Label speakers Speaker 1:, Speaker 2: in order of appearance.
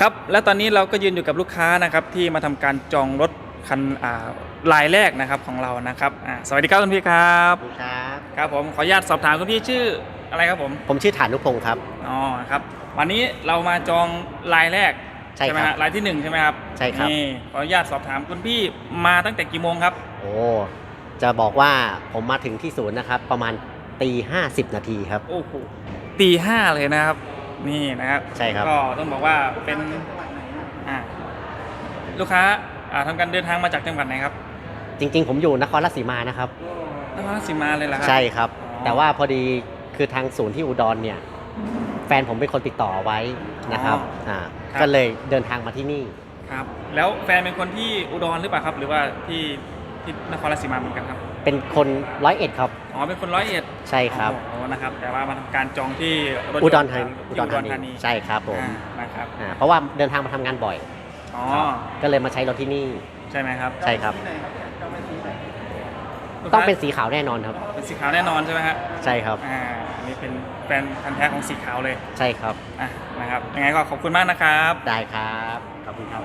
Speaker 1: ครับและตอนนี้เราก็ยืนอยู่กับลูกค้านะครับที่มาทำการจองรถคันอ่ารายแรกนะครับของเรานะครับอ่าสวัสดีครับคุณพี่ครับ
Speaker 2: ครับ
Speaker 1: ครับผมขออนุญาตสอบถามคุณพี่ชื่ออะไรครับผม
Speaker 2: ผมชื่อฐานุพงศ์ครับ
Speaker 1: อ๋อครับวันนี้เรามาจองรายแรก
Speaker 2: ใช่
Speaker 1: ไหม
Speaker 2: ครั
Speaker 1: ฮะ
Speaker 2: บ
Speaker 1: รายที่หนึ่งใช่ไหมครับ
Speaker 2: ใช่ครับ
Speaker 1: นี่ขออนุญาตสอบถามคุณพี่มาตั้งแต่กี่โมงครับ
Speaker 2: โอ้จะบอกว่าผมมาถึงที่ศูนย์นะครับประมาณตีห้าสิบนาทีครับ
Speaker 1: โอ้โหตีห้าเลยนะครับ นี่นะครับ
Speaker 2: ใช่ครับ
Speaker 1: ก็ต้องบอกว่าเป็นอ่าลูกค้าอ่าทำการเดินทางมาจากจังหวัดไหนครับ
Speaker 2: จริง ๆ ผมอยู่นครราชสีมานะครับ
Speaker 1: นครราชสีมาเลยเหรอครับ
Speaker 2: ใช่ครับ
Speaker 1: อ๋อ
Speaker 2: แต่ว่าพอดีคือทางศูนย์ที่อุดรเนี่ย แฟนผมเป็นคนติดต่อไว้นะครับอ่าก็เลยเดินทางมาที่นี่
Speaker 1: ครับ แล้วแฟนเป็นคนที่อุดรหรือเปล่าครับ หรือว่าที่ ที่นครราชสีมาเหมือนกันครับ
Speaker 2: เป็นคนร้อยเอ็ดครับ
Speaker 1: อ๋อเป็นคนร้อยเอ็ด
Speaker 2: ใช่ครับ
Speaker 1: โอ้โหนะครับ แต่ว่ามาทำการจองที่ถยนต์
Speaker 2: อุดรธานี
Speaker 1: ที่
Speaker 2: อุดรธานีใช่ครับผม
Speaker 1: อ่านะครับ
Speaker 2: อ่าเพราะว่าเดินทางมาทำงานบ่อย
Speaker 1: อ๋อ
Speaker 2: ก็เลยมาใช้รถที่นี่
Speaker 1: ใช่ไหมครับ
Speaker 2: ใช่ครับ
Speaker 1: ลูกค้า
Speaker 2: ต้องเป็นสีขาวแน่นอนครับ
Speaker 1: เป็นสีขาวแน่นอนใช่ไหมฮะ
Speaker 2: ใช่ครับ
Speaker 1: อ่าอันนี้เป็นแฟนพันธุ์แท้ของสีขาวเลย
Speaker 2: ใช่ครับ
Speaker 1: อะนะครับยังไงก็ขอบคุณมากนะครับ
Speaker 2: ได้ครับ ขอบคุณครับ